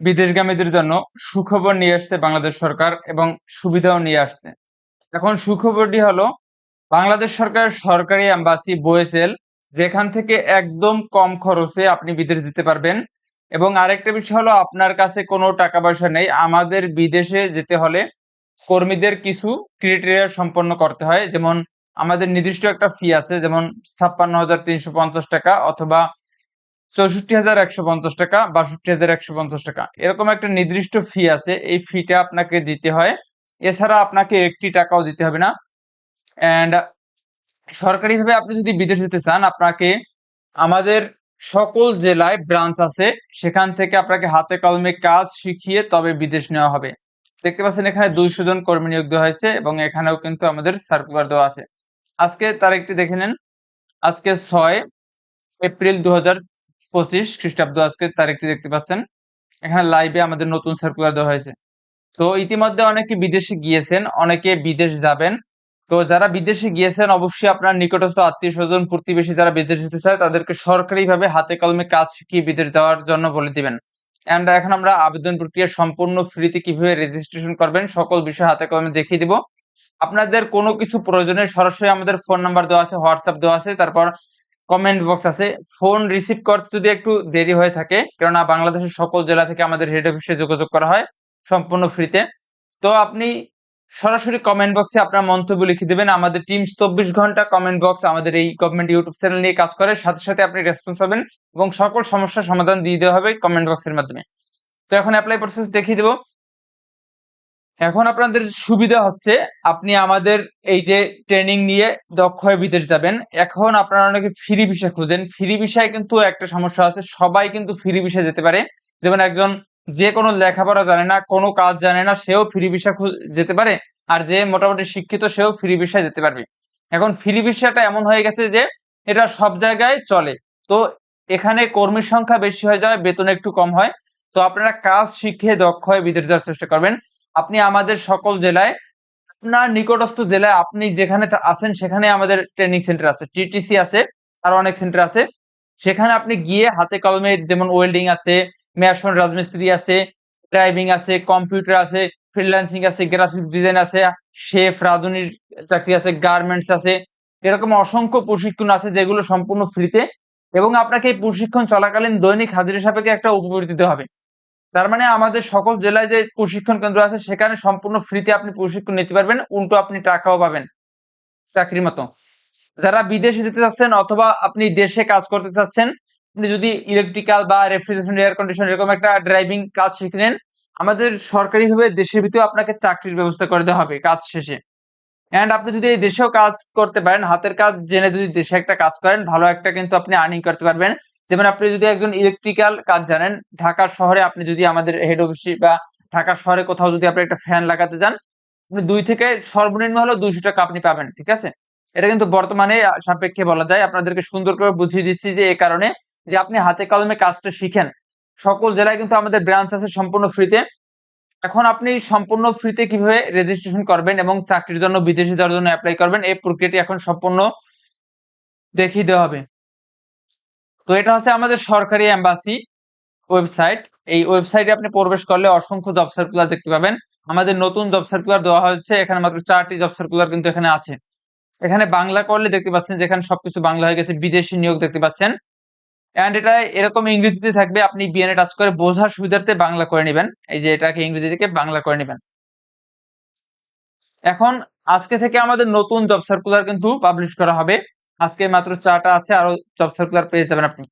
বিদেশগামীদের জন্য সুখবর নিয়ে আসছে বাংলাদেশ সরকার এবং সুবিধাও নিয়ে আসছে। এখন সুখবরটি হলো, বাংলাদেশ সরকার সরকারি অ্যাম্বাসি বোয়েসেল যেখান থেকে একদম কম খরচে আপনি বিদেশ যেতে পারবেন। এবং আরেকটা বিষয় হলো, আপনার কাছে কোনো টাকা পয়সা নেই, আমাদের বিদেশে যেতে হলে কর্মীদের কিছু ক্রিটেরিয়া সম্পন্ন করতে হয়। যেমন, আমাদের নির্দিষ্ট একটা ফি আছে, যেমন ছাপ্পান্ন হাজার তিনশো পঞ্চাশ টাকা অথবা চৌষট্টি হাজার একশো পঞ্চাশ টাকা, বাষট্টি হাজার একশো পঞ্চাশ টাকা। এরকম একটা নির্দিষ্ট ফি আছে, এই ফিটা আপনাকে দিতে হয়। এছাড়া আপনাকে একটি টাকাও দিতে হবে না। অ্যান্ড সরকারিভাবে আপনি যদি বিদেশ যেতে চান, আপনাকে আমাদের সকল জেলায় ব্রাঞ্চ আছে, সেখান থেকে আপনাকে হাতে কলমে কাজ শিখিয়ে তবে বিদেশ নেওয়া হবে। দেখতে পাচ্ছেন এখানে দুইশো জন কর্মী নিয়োগ দেওয়া হয়েছে এবং এখানেও কিন্তু আমাদের সার্কুলার দেওয়া আছে। আজকে তার একটি দেখে নেন। আজকে ছয় এপ্রিল দু হাজার পঁচিশ খ্রিস্টাব্দ আজকে তারিখটি দেখতে পাচ্ছেন। এখানে লাইভে আমাদের নতুন সার্কুলার দেওয়া হয়েছে। তো ইতিমধ্যে অনেকে বিদেশে গিয়েছেন, অনেকে বিদেশ যাবেন। তো যারা বিদেশে গিয়েছেন, অবশ্যই আপনার নিকটস্থ আত্মীয় স্বজন প্রতিবেশী যারা বিদেশ যেতে চায়, তাদেরকে সরকারিভাবে হাতে কলমে কাজ শিখিয়ে বিদেশ যাওয়ার জন্য বলে দিবেন। অ্যান্ড এখন আমরা আবেদন প্রক্রিয়া সম্পূর্ণ ফ্রিতে কীভাবে রেজিস্ট্রেশন করবেন, সকল বিষয় হাতে কলমে দেখিয়ে দিব। আপনাদের কোনো কিছু প্রয়োজনে সরাসরি আমাদের ফোন নাম্বার দেওয়া আছে হোয়াটসঅ্যাপ দেওয়া আছে, তারপর কমেন্ট বক্স আছে। ফোন রিসিভ করতে যদি একটু দেরি হয়ে থাকে, কেননা বাংলাদেশের সকল জেলা থেকে আমাদের হেড অফিসে যোগাযোগ করা হয় সম্পূর্ণ ফ্রিতে তো আপনি সরাসরি কমেন্ট বক্সে আপনার মন্তব্য লিখে দেবেন। আমাদের টিম চব্বিশ ঘণ্টা কমেন্ট বক্স আমাদের এই গভর্নমেন্ট ইউটিউব চ্যানেল নিয়ে কাজ করে। সাথে সাথে আপনি রেসপন্স পাবেন এবং সকল সমস্যার সমাধান দিয়ে দেওয়া হবে কমেন্ট বক্সের মাধ্যমে। তো এখন অ্যাপ্লাই প্রসেস দেখিয়ে দেবো। এখন আপনাদের সুবিধা হচ্ছে, আপনি আমাদের এই যে ট্রেনিং নিয়ে দক্ষ হয়ে বিদেশ যাবেন। এখন আপনারা অনেকে ফ্রি ভিসা খুঁজেন। ফ্রি ভিসায় কিন্তু একটা সমস্যা আছে, সবাই কিন্তু ফ্রি ভিসা যেতে পারে। যেমন একজন যে কোনো লেখাপড়া জানে না, কোনো কাজ জানে না, সেও ফ্রি ভিসা যেতে পারে। আর যে মোটামুটি শিক্ষিত, সেও ফ্রি ভিসায় যেতে পারবে। এখন ফ্রি ভিসাটা এমন হয়ে গেছে যে, এটা সব জায়গায় চলে। তো এখানে কর্মীর সংখ্যা বেশি হয়ে যায়, বেতন একটু কম হয়। তো আপনারা কাজ শিখে দক্ষ হয়ে বিদেশ যাওয়ার চেষ্টা করবেন। আপনি আমাদের সকল জেলায়, আপনার নিকটস্থ জেলায় আপনি যেখানে আছেন, সেখানে আমাদের ট্রেনিং সেন্টার আছে টিটিসি আছে, আর অনেক সেন্টার আছে। সেখানে আপনি গিয়ে হাতে কলমে যেমন ওয়েল্ডিং আছে মেশন রাজমিস্ত্রি আছে ড্রাইভিং আছে কম্পিউটার আছে ফ্রিল্যান্সিং আছে গ্রাফিক্স ডিজাইন আছে শেফ রাঁধুনির চাকরি আছে গার্মেন্টস আছে, এরকম অসংখ্য প্রশিক্ষণ আছে যেগুলো সম্পূর্ণ ফ্রিতে এবং আপনাকে এই প্রশিক্ষণ চলাকালীন দৈনিক হাজিরা সাপেক্ষে একটা উপকৃত হবে। তার মানে আমাদের সকল জেলায় যে প্রশিক্ষণ কেন্দ্র আছে, সেখানে সম্পূর্ণ ফ্রিতে আপনি প্রশিক্ষণ নিতে পারবেন, উল্টো আপনি টাকাও পাবেন চাকরির মতো। যারা বিদেশে যেতে চাচ্ছেন অথবা আপনি দেশে কাজ করতে চাচ্ছেন, আপনি যদি ইলেকট্রিক্যাল বা রেফ্রিজারেশন এয়ার কন্ডিশন এরকম একটা ড্রাইভিং কাজ শিখে নেন, আমাদের সরকারিভাবে দেশের ভিতরে আপনাকে চাকরির ব্যবস্থা করে দেওয়া হবে কাজ শেষে। অ্যান্ড আপনি যদি এই দেশেও কাজ করতে পারেন, হাতের কাজ জেনে যদি দেশে একটা কাজ করেন, ভালো একটা কিন্তু আপনি আর্নিং করতে পারবেন। যেমন আপনি যদি একজন ইলেকট্রিক্যাল কাজ জানেন, ঢাকা শহরে আপনি যদি আমাদের হেড অফিসে বা ঢাকা শহরে কোথাও যদি আপনি একটা ফ্যান লাগাতে যান আপনি দুই থেকে সর্বনিম্ন হলো দুইশো টাকা আপনি পাবেন, ঠিক আছে? এটা কিন্তু বর্তমানে সাপেক্ষে বলা যায়। আপনাদেরকে সুন্দর করে বুঝিয়ে দিচ্ছি যে এই কারণে যে আপনি হাতে কলমে কাজটা শিখেন। সকল জেলায় কিন্তু আমাদের ব্রাঞ্চ আছে সম্পূর্ণ ফ্রিতে এখন আপনি সম্পূর্ণ ফ্রিতে কীভাবে রেজিস্ট্রেশন করবেন এবং চাকরির জন্য, বিদেশে যাওয়ার জন্য অ্যাপ্লাই করবেন, এই প্রক্রিয়াটি এখন সম্পূর্ণ দেখিয়ে দেওয়া হবে। তো এটা হচ্ছে আমাদের সরকারি এম্বাসি ওয়েবসাইট এই ওয়েবসাইটে আপনি প্রবেশ করলে অসংখ্য জব সার্কুলার দেখতে পাবেন। আমাদের নতুন জব সার্কুলার দেওয়া হয়েছে। এখানে মাত্র চারটি জব সার্কুলার কিন্তু এখানে আছে। এখানে বাংলা করলে দেখতে পাচ্ছেন যেখানে সবকিছু বাংলা হয়ে গেছে, বিদেশি নিয়োগ দেখতে পাচ্ছেন। অ্যান্ড এটা এরকম ইংরেজিতে থাকবে, আপনি বিএনএ টাচ করে বোঝার সুবিধার্থে বাংলা করে নেবেন। এই যে এটাকে ইংরেজি থেকে বাংলা করে নেবেন। এখন আজকে থেকে আমাদের নতুন জব সার্কুলার কিন্তু পাবলিশ করা হবে। আজকে মাত্র চারটা আছে, আরও জব সার্কুলার পেয়ে যাবেন আপনি।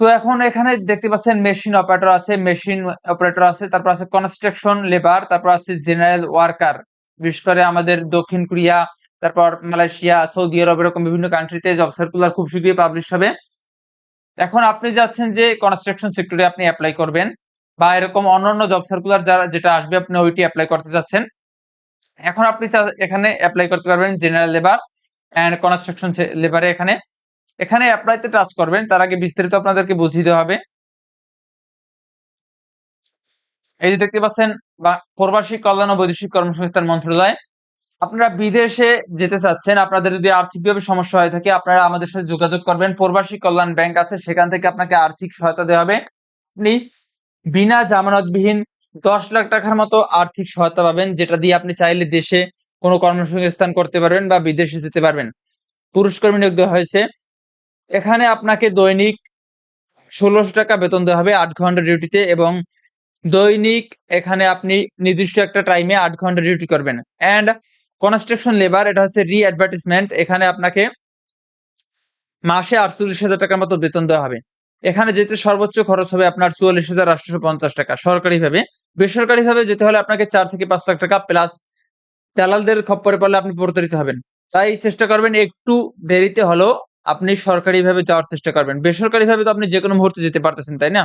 তো এখন এখানে দেখতে পাচ্ছেন মেশিন অপারেটর আছে মেশিন অপারেটর আছে, তারপর আছে কনস্ট্রাকশন লেবার তারপর আছে জেনারেল ওয়ার্কার বিশেষ করে আমাদের দক্ষিণ কোরিয়া, তারপর মালয়েশিয়া, সৌদি আরব, এরকম বিভিন্ন কান্ট্রিতে জব সার্কুলার খুব শীঘ্রই পাবলিশ হবে। এখন আপনি যাচ্ছেন যে কনস্ট্রাকশন সেক্টরে আপনি অ্যাপ্লাই করবেন, বা এরকম অন্যান্য জব সার্কুলার যারা, যেটা আসবে, আপনি ওইটি অ্যাপ্লাই করতে যাচ্ছেন। এখন আপনি এখানে অ্যাপ্লাই করতে পারবেন জেনারেল লেবার অ্যান্ড কনস্ট্রাকশন লেবারে এখানে। এখানে অ্যাপ্লাইতে টাচ করবেন, তার আগে বিস্তারিত আপনাদেরকে বুঝিয়ে দেওয়া হবে। এই যে দেখতে পাচ্ছেন প্রবাসী কল্যাণ ও বৈদেশিক কর্মসংস্থান মন্ত্রণালয়, আপনারা বিদেশে যেতে চাচ্ছেন, আপনাদের যদি আর্থিকভাবে সমস্যা হয়ে থাকে, আপনারা আমাদের সাথে যোগাযোগ করবেন। প্রবাসী কল্যাণ ব্যাংক আছে, সেখান থেকে আপনাকে আর্থিক সহায়তা দেওয়া হবে। আপনি বিনা জামানতবিহীন দশ লাখ টাকার মতো আর্থিক সহায়তা পাবেন, যেটা দিয়ে আপনি চাইলে দেশে কোনো কর্মসংস্থান করতে পারবেন বা বিদেশে যেতে পারবেন। পুরুষ কর্মী নিয়োগ দেওয়া হয়েছে। এখানে আপনাকে দৈনিক ষোলোশো টাকা বেতন দেওয়া হবে আট ঘণ্টা ডিউটিতে এবং দৈনিক এখানে আপনি নির্দিষ্ট একটা টাইমে আট ঘণ্টা ডিউটি করবেন। অ্যান্ড কনস্ট্রাকশন লেবার এটা হচ্ছে রি অ্যাডভার্টিসমেন্ট এখানে আপনাকে মাসে আটচল্লিশ হাজার টাকার মতো বেতন দেওয়া হবে। এখানে যেতে সর্বোচ্চ খরচ হবে আপনার চুয়াল্লিশ হাজার আটশো পঞ্চাশ টাকা। সরকারিভাবে, বেসরকারিভাবে যেতে হলে আপনাকে চার থেকে পাঁচ লাখ টাকা প্লাস দালালদের খপ্পরে পড়লে আপনি প্রতারিত হবেন। তাই চেষ্টা করবেন একটু দেরিতে হলেও আপনি সরকারিভাবে যাওয়ার চেষ্টা করবেন। বেসরকারিভাবে তো আপনি যে কোনো মুহূর্তে যেতে পারতেছেন, তাই না?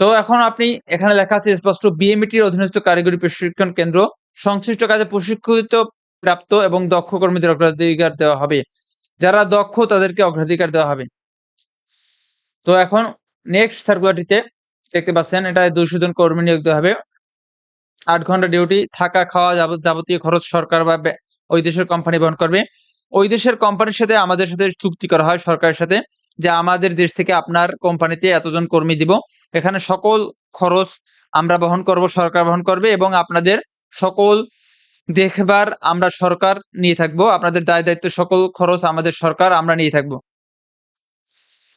তো এখন আপনি, এখানে লেখা আছে স্পষ্ট বিএমইটির অধীনস্থ কারিগরি প্রশিক্ষণ কেন্দ্র, সংশ্লিষ্ট কাজে প্রশিক্ষিত প্রাপ্ত এবং দক্ষ কর্মীদের অগ্রাধিকার দেওয়া হবে। যারা দক্ষ, তাদেরকে অগ্রাধিকার দেওয়া হবে। তো এখন নেক্সট সার্কুলারটিতে দেখতে পাচ্ছেন, এটা দুইশো জন কর্মী নিয়োগ দেওয়া হবে। আট ঘণ্টা ডিউটি থাকা, খাওয়া যাবত- যাবতীয় খরচ সরকার বা ওই দেশের কোম্পানি বহন করবে। ওই দেশের কোম্পানির সাথে আমাদের সাথে চুক্তি করা হয় সরকারের সাথে, যে আমাদের দেশ থেকে আপনার কোম্পানিতে এতজন কর্মী দিব। এখানে সকল খরচ আমরা বহন করব, সরকার বহন করবে এবং আপনাদের সকল দেখবার আমরা সরকার নিয়ে থাকব। আপনাদের দায় দায়িত্ব সকল খরচ আমাদের সরকার আমরা নিয়ে থাকব।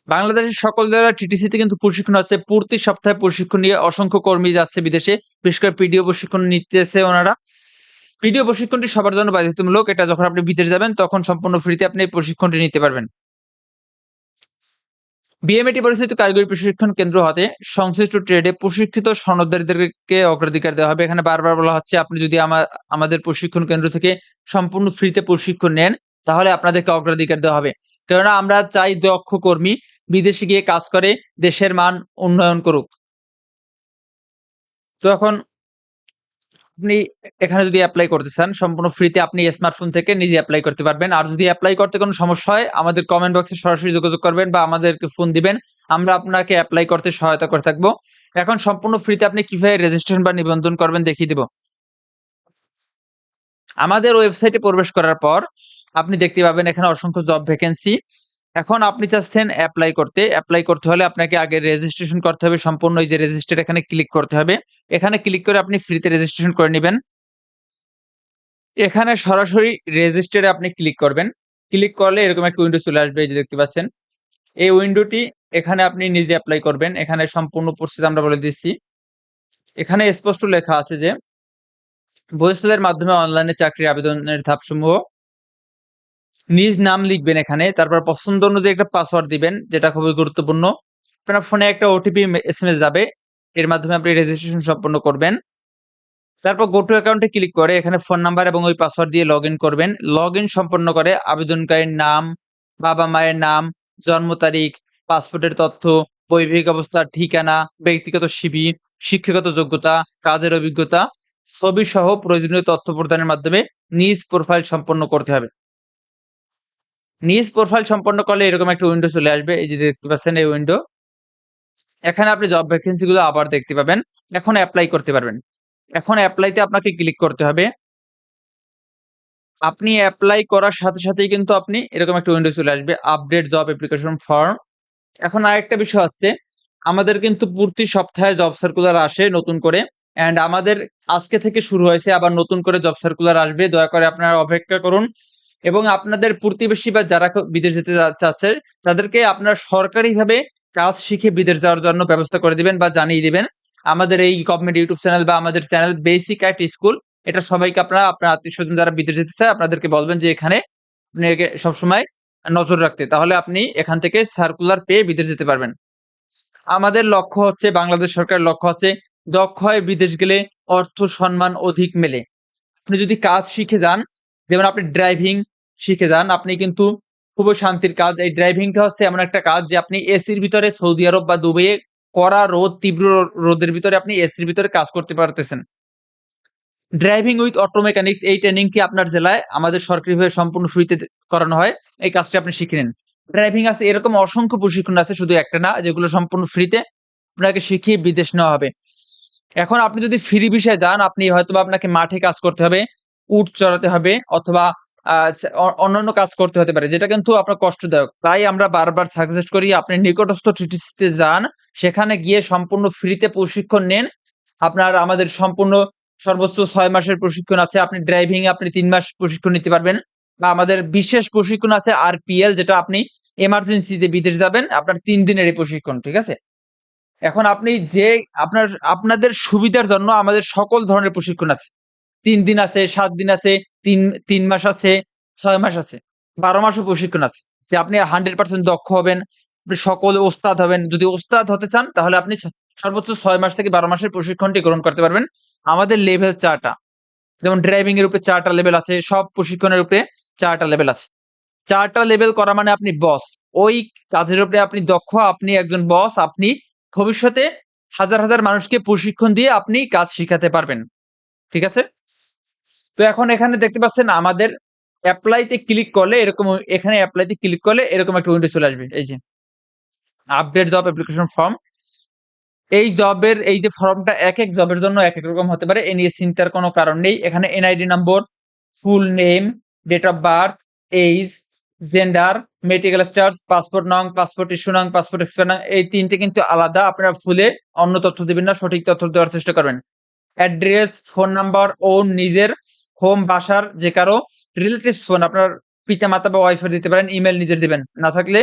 বাংলাদেশের সকল জায়গায় টিটিসিতে কিন্তু প্রশিক্ষণ আছে। প্রতি সপ্তাহে প্রশিক্ষণ নিয়ে অসংখ্য কর্মী যাচ্ছে বিদেশে। বিশেষ করে পিডিও প্রশিক্ষণ নিতেছে ওনারা। পিডিও প্রশিক্ষণটি সবার জন্য বাধ্যতামূলক। এটা যখন আপনি বিদেশ যাবেন, তখন সম্পূর্ণ ফ্রিতে আপনি এই প্রশিক্ষণটি নিতে পারবেন। বিএমএটি পরিস্থিতি কারিগরি প্রশিক্ষণ কেন্দ্র হতে সংশ্লিষ্ট ট্রেডে প্রশিক্ষিত সনদদারদেরকে অগ্রাধিকার দেওয়া হবে। এখানে বারবার বলা হচ্ছে, আপনি যদি আমা- আমাদের প্রশিক্ষণ কেন্দ্র থেকে সম্পূর্ণ ফ্রিতে প্রশিক্ষণ নেন তাহলে আপনাদেরকে অগ্রাধিকার দেওয়া হবে। কেননা আমরা চাই দক্ষ কর্মী বিদেশে গিয়ে কাজ করে, দেশের মান উন্নয়ন করুক। তো এখন আপনি এখানে যদি অ্যাপ্লাই করতে চান, সম্পূর্ণ ফ্রিতে আপনি স্মার্টফোন থেকে নিজে অ্যাপ্লাই করতে পারবেন। আর যদি অ্যাপ্লাই করতে কোনো সমস্যা হয়, আমাদের কমেন্ট বক্সে সরাসরি যোগাযোগ করবেন বা আমাদেরকে ফোন দিবেন। আমরা আপনাকে অ্যাপ্লাই করতে সহায়তা করে থাকব। এখন সম্পূর্ণ ফ্রিতে আপনি কীভাবে রেজিস্ট্রেশন বা নিবন্ধন করবেন দেখিয়ে দিব। আমাদের ওয়েবসাইটে প্রবেশ করার পর আপনি দেখতে পাবেন এখানে অসংখ্য জব ভ্যাকেন্সি এখন আপনি চাচ্ছেন অ্যাপ্লাই করতে। অ্যাপ্লাই করতে হলে আপনাকে আগে রেজিস্ট্রেশন করতে হবে। সম্পূর্ণ এই যে রেজিস্টার এখানে ক্লিক করতে হবে। এখানে ক্লিক করে আপনি ফ্রিতে রেজিস্ট্রেশন করে নেবেন। এখানে সরাসরি রেজিস্টারে আপনি ক্লিক করবেন। ক্লিক করলে এরকম একটা উইন্ডো চলে আসবে, এই যে দেখতে পাচ্ছেন। এই উইন্ডোটি এখানে আপনি নিজে অ্যাপ্লাই করবেন। এখানে সম্পূর্ণ প্রসেস আমরা বলে দিচ্ছি। এখানে স্পষ্ট লেখা আছে যে বইসলের মাধ্যমে অনলাইনে চাকরির আবেদনের ধাপসমূহ নিজ নাম লিখবেন এখানে, তারপর পছন্দ অনুযায়ী একটা পাসওয়ার্ড দিবেন, যেটা খুবই গুরুত্বপূর্ণ। আপনার ফোনে একটা ওটিপি এসএমএস যাবে, এর মাধ্যমে আপনি রেজিস্ট্রেশন সম্পন্ন করবেন। তারপর গো টু অ্যাকাউন্টে ক্লিক করে এখানে ফোন নাম্বার এবং ওই পাসওয়ার্ড দিয়ে লগ করবেন। লগ সম্পন্ন করে আবেদনকারীর নাম, বাবা মায়ের নাম, জন্ম তারিখ, পাসপোর্টের তথ্য, বৈবাহিক অবস্থা, ঠিকানা, ব্যক্তিগত সিবি শিক্ষাগত যোগ্যতা, কাজের অভিজ্ঞতা, ছবি সহ প্রয়োজনীয় তথ্য প্রদানের মাধ্যমে নিজ প্রোফাইল সম্পন্ন করতে হবে। নিজ প্রোফাইল সম্পন্ন করলে এরকম একটা উইন্ডো চলে আসবে। এই যে দেখতে পাচ্ছেন এই উইন্ডো এখানে আপনি জব ভ্যাকেন্সিগুলো আবার দেখতে পাবেন। এখন অ্যাপ্লাই করতে পারবেন। এখন অ্যাপ্লাইতে আপনাকে ক্লিক করতে হবে। আপনি অ্যাপ্লাই করার সাথে সাথেই কিন্তু আপনি এরকম একটা উইন্ডো চলে আসবে। আপডেট জব অ্যাপ্লিকেশন ফর্ম এখন আরেকটা বিষয় হচ্ছে আমাদের কিন্তু প্রতি সপ্তাহে জব সার্কুলার আসে নতুন করে। অ্যান্ড আমাদের আজকে থেকে শুরু হয়েছে, আবার নতুন করে জব সার্কুলার আসবে। দয়া করে আপনারা অপেক্ষা করুন। এবং আপনাদের প্রতিবেশী বা যারা বিদেশ যেতে চাচ্ছে, তাদেরকে আপনারা সরকারিভাবে কাজ শিখে বিদেশ যাওয়ার জন্য ব্যবস্থা করে দিবেন বা জানিয়ে দিবেন। আমাদের এই গভর্নমেন্ট ইউটিউব চ্যানেল বা আমাদের চ্যানেল বেসিক অ্যাট স্কুল এটা সবাইকে আপনারা, আপনার আত্মীয় স্বজন যারা বিদেশ যেতে চায়, আপনাদেরকে বলবেন যে এখানে আপনাকে সবসময় নজর রাখতে। তাহলে আপনি এখান থেকে সার্কুলার পেয়ে বিদেশ যেতে পারবেন। আমাদের লক্ষ্য হচ্ছে, বাংলাদেশ সরকারের লক্ষ্য হচ্ছে দক্ষ হয়ে বিদেশ গেলে অর্থ, সম্মান অধিক মেলে। আপনি যদি কাজ শিখে যান, যেমন আপনি ড্রাইভিং শিখে যান। আপনি কিন্তু খুবই শান্তির কাজ। এই ড্রাইভিংটা হচ্ছে এমন একটা কাজ যে আপনি এসির ভিতরে সৌদি আরব বা দুবাইয়ে কড়া রোদ, তীব্র রোদের ভিতরে আপনি এসির ভিতরে কাজ করতে পারতেছেন। ড্রাইভিং উইথ অটো মেকানিক্স এই ট্রেনিংটি আপনার জেলায় আমাদের সরকারিভাবে সম্পূর্ণ ফ্রিতে করানো হয়। এই কাজটি আপনি শিখে নিন। ড্রাইভিং আছে, এরকম অসংখ্য প্রশিক্ষণ আছে, শুধু একটা না, যেগুলো সম্পূর্ণ ফ্রিতে আপনাকে শিখিয়ে বিদেশ নেওয়া হবে। এখন আপনি যদি ফ্রি বিষয়ে যান, আপনি হয়তোবা আপনাকে মাঠে কাজ করতে হবে, উট চড়াতে হবে, অথবা অন্যান্য কাজ করতে হতে পারে, যেটা কিন্তু আপনার কষ্টদায়ক। তাই আমরা বারবার সাজেস্ট করি, আপনি নিকটস্থ টিটিসিতে যান, সেখানে গিয়ে সম্পূর্ণ ফ্রিতে প্রশিক্ষণ নেন। আপনার আমাদের সম্পূর্ণ সর্বোচ্চ ছয় মাসের প্রশিক্ষণ আছে, আপনি ড্রাইভিং আপনি তিন মাস প্রশিক্ষণ নিতে পারবেন। বা আমাদের বিশেষ প্রশিক্ষণ আছে আরপিএল যেটা আপনি এমার্জেন্সিতে বিদেশ যাবেন, আপনার তিন দিনের এই প্রশিক্ষণ, ঠিক আছে? এখন আপনি যে, আপনার, আপনাদের সুবিধার জন্য আমাদের সকল ধরনের প্রশিক্ষণ আছে। তিন দিন আছে, সাত দিন আছে, তিন তিন মাস আছে, ছয় মাস আছে, বারো মাসও প্রশিক্ষণ আছে। যে আপনি হান্ড্রেড পার্সেন্ট দক্ষ হবেন, আপনি সকল ওস্তাদ হবেন, যদি ওস্তাদ হতে চান, তাহলে আপনি সর্বোচ্চ ছয় মাস থেকে বারো মাসের প্রশিক্ষণটি গ্রহণ করতে পারবেন। আমাদের লেভেল চারটা, যেমন ড্রাইভিং এর উপরে চারটা লেভেল আছে, সব প্রশিক্ষণের উপরে চারটা লেভেল আছে। চারটা লেভেল করা মানে আপনি বস ওই কাজের উপরে আপনি দক্ষ, আপনি একজন বস আপনি ভবিষ্যতে হাজার হাজার মানুষকে প্রশিক্ষণ দিয়ে আপনি কাজ শিখাতে পারবেন। ঠিক আছে? তো এখন এখানে দেখতে পাচ্ছেন আমাদের অ্যাপ্লাইতে ক্লিক করলে এরকম, এখানে অ্যাপ্লাইতে ক্লিক করলে এরকম একটা উইন্ডো চলে আসবে। এই যে আপডেট জব অ্যাপ্লিকেশন ফর্ম এই জবের এই যে ফর্মটা এক এক জবের জন্য এক এক রকম হতে পারে। এ নিয়ে চিন্তার কোনো কারণ নেই। এখানে NID number full name date of birth age gender medical stars passport নং পাসপোর্ট ইস্যু নং পাসপোর্ট এক্সপায়ার নং, এই তিনটে কিন্তু আলাদা। আপনারা ফুলে অন্য তথ্য দেবেন না, সঠিক তথ্য দেওয়ার চেষ্টা করবেন। অ্যাড্রেস ফোন নাম্বার ও নিজের। হোম বাসার যে কারও রিলেটিভস ফোন আপনার পিতা, মাতা বা ওয়াইফের দিতে পারেন ইমেল নিজের দিবেন। না থাকলে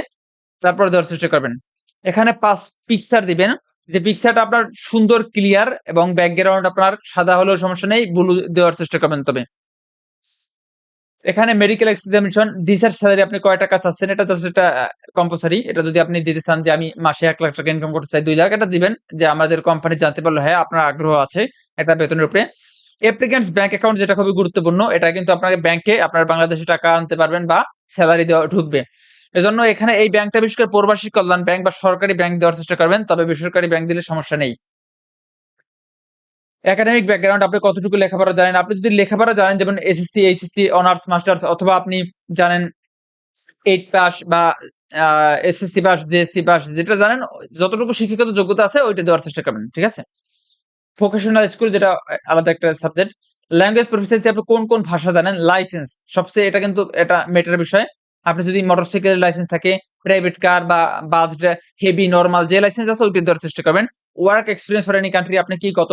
তারপর দেওয়ার চেষ্টা করবেন। এখানে পাঁচ পিকচার দিবেন। যে পিকচারটা আপনার সুন্দর ক্লিয়ার এবং ব্যাকগ্রাউন্ড আপনার সাদা হলেও সমস্যা নেই ব্লু দেওয়ার চেষ্টা করবেন তবে। এখানে মেডিকেল এক্সামিনেশন ডিসার স্যালারি আপনি কয় টাকা চাচ্ছেন? এটা জাস্ট এটা কম্পালসারি এটা যদি আপনি দিতে চান যে আমি মাসে এক লাখ টাকা ইনকাম করতে চাই, দুই লাখ, এটা দিবেন যে আমাদের কোম্পানি জানতে পারল হ্যাঁ আপনার আগ্রহ আছে একটা বেতনের উপরে। অ্যাপ্লিকেন্টস ব্যাংক অ্যাকাউন্ট যেটা খুবই গুরুত্বপূর্ণ, এটা কিন্তু আপনাকে ব্যাংকে আপনার বাংলাদেশে টাকা আনতে পারবেন বা স্যালারি দেওয়া ঢুকবে। এজন্য এখানে এই ব্যাংকটা বিশেষ করে প্রবাসী কল্যাণ ব্যাংক বা সরকারি ব্যাংক দেওয়ার চেষ্টা করবেন, তবে বেসরকারি ব্যাংক দিলে সমস্যা নেই। একাডেমিক ব্যাকগ্রাউন্ড আপনি কতটুকু লেখাপড়া জানেন? আপনি যদি লেখাপড়া জানেন, যেমন এসএসসি এইচএসসি অনার্স মাস্টার্স অথবা আপনি জানেন এইট পাস বা এসএসসি পাস জেএসসি পাস যেটা জানেন, যতটুকু শিক্ষাগত যোগ্যতা আছে, ওইটা দেওয়ার চেষ্টা করবেন, ঠিক আছে? ভোকেশনাল স্কুল যেটা আলাদা একটা সাবজেক্ট ল্যাঙ্গুয়েজ প্রফিসিয়েন্সি আপনি কোন কোন ভাষা জানেন? লাইসেন্স সবচেয়ে এটা কিন্তু এটা মেটার বিষয়। আপনি যদি মোটরসাইকেলের লাইসেন্স থাকে প্রাইভেট কার বা বাস হেভি নর্মাল যে লাইসেন্স আছে ওইটা দেওয়ার চেষ্টা করবেন। Work experience for any country আপনি কি কত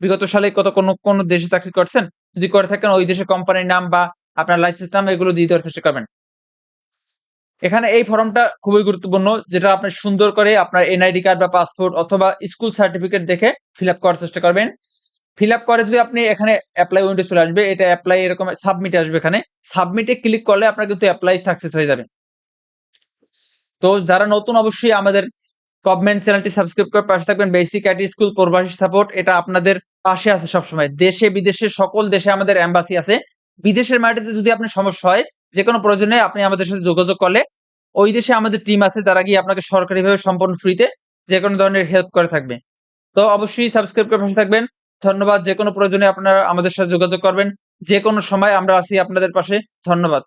বিগত সালে কত কোন কোন দেশে চাকরি করছেন? যদি করে থাকেন, ওই দেশের কোম্পানির নাম বা আপনার লাইসেন্স নাম, এগুলো দিয়ে দেওয়ার চেষ্টা করবেন। এখানে এই ফর্মটা খুবই গুরুত্বপূর্ণ, যেটা আপনি সুন্দর করে আপনার এনআইডি কার্ড বা পাসপোর্ট অথবা স্কুল সার্টিফিকেট দেখে ফিল করার চেষ্টা করবেন। ফিল করে যদি আপনি এখানে অ্যাপ্লাই উইন্ডো চলে আসবে, এটা অ্যাপ্লাই এরকম সাবমিট আসবে এখানে। সাবমিটে ক্লিক করলে আপনার কিন্তু অ্যাপ্লাই সাকসেস হয়ে যাবে। তো যারা নতুন অবশ্যই আমাদের গভর্নমেন্ট চ্যানেলটি সাবস্ক্রাইব করে পাশে থাকবেন। বেসিক আইটি স্কুল, প্রবাসী সাপোর্ট, এটা আপনাদের পাশে আছে সবসময়। দেশে, বিদেশে, সকল দেশে আমাদের এম্বাসি আছে। বিদেশের মাটিতে যদি আপনার সমস্যা হয় যে কোনো প্রয়োজনে আপনি আমাদের সাথে যোগাযোগ করলে ওই দেশে আমাদের টিম আছে, তারা গিয়ে আপনাকে সরকারিভাবে সম্পূর্ণ ফ্রিতে যে কোনো ধরনের হেল্প করে থাকবে। তো অবশ্যই সাবস্ক্রাইব করে পাশে থাকবেন। ধন্যবাদ যে কোনো প্রয়োজনে আপনারা আমাদের সাথে যোগাযোগ করবেন। যে কোনো সময় আমরা আছি আপনাদের পাশে। ধন্যবাদ।